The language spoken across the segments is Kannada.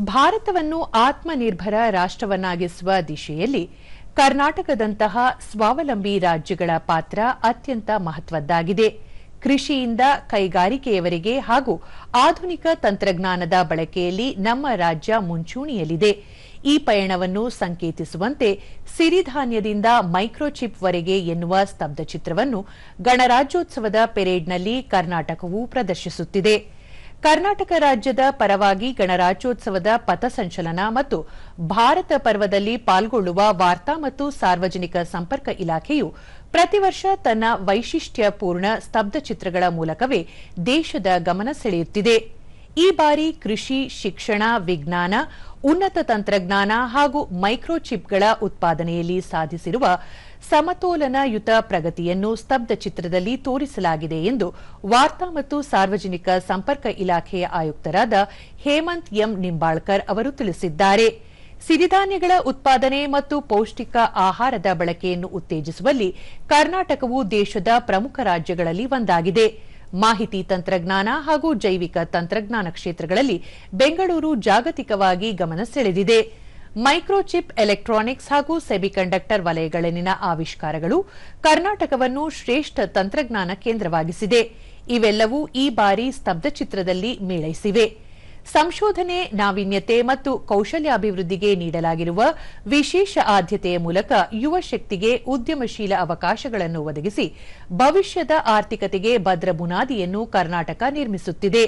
ಭಾರತವನ್ನು ಆತ್ಮನಿರ್ಭರ ರಾಷ್ಟ್ರವನ್ನಾಗಿಸುವ ದಿಶೆಯಲ್ಲಿ ಕರ್ನಾಟಕದಂತಹ ಸ್ವಾವಲಂಬಿ ರಾಜ್ಯಗಳ ಪಾತ್ರ ಅತ್ಯಂತ ಮಹತ್ವದ್ದಾಗಿದೆ. ಕೃಷಿಯಿಂದ ಕೈಗಾರಿಕೆಯವರೆಗೆ ಹಾಗೂ ಆಧುನಿಕ ತಂತ್ರಜ್ಞಾನದ ಬಳಕೆಯಲ್ಲಿ ನಮ್ಮ ರಾಜ್ಯ ಮುಂಚೂಣಿಯಲ್ಲಿದೆ. ಈ ಪಯಣವನ್ನು ಸಂಕೇತಿಸುವಂತೆ ಸಿರಿಧಾನ್ಯದಿಂದ ಮೈಕ್ರೋಚಿಪ್ವರೆಗೆ ಎನ್ನುವ ಸ್ತಬ್ಧಚಿತ್ರವನ್ನು ಗಣರಾಜ್ಯೋತ್ಸವದ ಪೆರೇಡ್ನಲ್ಲಿ ಕರ್ನಾಟಕವು ಪ್ರದರ್ಶಿಸುತ್ತಿದೆ. ಕರ್ನಾಟಕ ರಾಜ್ಯದ ಪರವಾಗಿ ಗಣರಾಜ್ಯೋತ್ಸವದ ಪಥಸಂಚಲನ ಮತ್ತು ಭಾರತ ಪರ್ವದಲ್ಲಿ ಪಾಲ್ಗೊಳ್ಳುವ ವಾರ್ತಾ ಮತ್ತು ಸಾರ್ವಜನಿಕ ಸಂಪರ್ಕ ಇಲಾಖೆಯು ಪ್ರತಿ ವರ್ಷ ತನ್ನ ವೈಶಿಷ್ಟ್ಯಪೂರ್ಣ ಸ್ತಬ್ಧಚಿತ್ರಗಳ ಮೂಲಕವೇ ದೇಶದ ಗಮನ ಸೆಳೆಯುತ್ತಿದೆ. ಈ ಬಾರಿ ಕೃಷಿ, ಶಿಕ್ಷಣ, ವಿಜ್ಞಾನ, ಉನ್ನತ ತಂತ್ರಜ್ಞಾನ ಹಾಗೂ ಮೈಕ್ರೋಚಿಪ್ಗಳ ಉತ್ಪಾದನೆಯಲ್ಲಿ ಸಾಧಿಸಿರುವ ಸಮತೋಲನಯುತ ಪ್ರಗತಿಯನ್ನು ಸ್ತಬ್ಧ ಚಿತ್ರದಲ್ಲಿ ತೋರಿಸಲಾಗಿದೆ ಎಂದು ವಾರ್ತಾ ಮತ್ತು ಸಾರ್ವಜನಿಕ ಸಂಪರ್ಕ ಇಲಾಖೆಯ ಆಯುಕ್ತರಾದ ಹೇಮಂತ್ ಎಂ ನಿಂಬಾಳ್ಕರ್ ಅವರು ತಿಳಿಸಿದ್ದಾರೆ. ಸಿರಿಧಾನ್ಯಗಳ ಉತ್ಪಾದನೆ ಮತ್ತು ಪೌಷ್ಟಿಕ ಆಹಾರದ ಬಳಕೆಯನ್ನು ಉತ್ತೇಜಿಸುವಲ್ಲಿ ಕರ್ನಾಟಕವು ದೇಶದ ಪ್ರಮುಖ ರಾಜ್ಯಗಳಲ್ಲಿ ಒಂದಾಗಿದೆ. ಮಾಹಿತಿ ತಂತ್ರಜ್ಞಾನ ಹಾಗೂ ಜೈವಿಕ ತಂತ್ರಜ್ಞಾನ ಕ್ಷೇತ್ರಗಳಲ್ಲಿ ಬೆಂಗಳೂರು ಜಾಗತಿಕವಾಗಿ ಗಮನ ಸೆಳೆದಿದೆ. ಮೈಕ್ರೋಚಿಪ್ ಎಲೆಕ್ಟ್ರಾನಿಕ್ಸ್ ಹಾಗೂ ಸೆಮಿಕಂಡಕ್ಟರ್ ವಲಯಗಳಲ್ಲಿನ ಆವಿಷ್ಕಾರಗಳು ಕರ್ನಾಟಕವನ್ನು ಶ್ರೇಷ್ಠ ತಂತ್ರಜ್ಞಾನ ಕೇಂದ್ರವಾಗಿಸಿದೆ. ಇವೆಲ್ಲವೂ ಈ ಬಾರಿ ಸ್ತಬ್ಧಚಿತ್ರದಲ್ಲಿ ಮೇಳೈಸಿವೆ. ಸಂಶೋಧನೆ, ನಾವೀನ್ಯತೆ ಮತ್ತು ಕೌಶಲ್ಯಾಭಿವೃದ್ಧಿಗೆ ನೀಡಲಾಗಿರುವ ವಿಶೇಷ ಆದ್ಯತೆಯ ಮೂಲಕ ಯುವ ಶಕ್ತಿಗೆ ಉದ್ಯಮಶೀಲ ಅವಕಾಶಗಳನ್ನು ಒದಗಿಸಿ ಭವಿಷ್ಯದ ಆರ್ಥಿಕತೆಗೆ ಭದ್ರ ಬುನಾದಿಯನ್ನು ಕರ್ನಾಟಕ ನಿರ್ಮಿಸುತ್ತಿದೆ.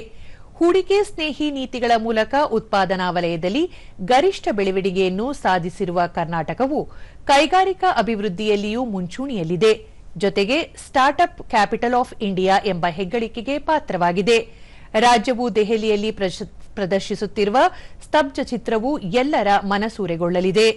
ಹೂಡಿಕೆ ಸ್ನೇಹಿ ನೀತಿಗಳ ಮೂಲಕ ಉತ್ಪಾದನಾ ವಲಯದಲ್ಲಿ ಗರಿಷ್ಠ ಬೆಳವಣಿಗೆಯನ್ನು ಸಾಧಿಸಿರುವ ಕರ್ನಾಟಕವು ಕೈಗಾರಿಕಾ ಅಭಿವೃದ್ಧಿಯಲ್ಲಿಯೂ ಮುಂಚೂಣಿಯಲ್ಲಿದೆ. ಜೊತೆಗೆ ಸ್ಟಾರ್ಟ್ಅಪ್ ಕ್ಯಾಪಿಟಲ್ ಆಫ್ ಇಂಡಿಯಾ ಎಂಬ ಹೆಗ್ಗಳಿಕೆಗೆ ಪಾತ್ರವಾಗಿದೆ. ರಾಜ್ಯವು ದೆಹಲಿಯಲ್ಲಿ ಪ್ರದರ್ಶಿಸುತ್ತಿರುವ ಸ್ತಬ್ಧ ಚಿತ್ರವು ಎಲ್ಲರ ಮನಸೂರೆಗೊಳ್ಳಲಿದೆ.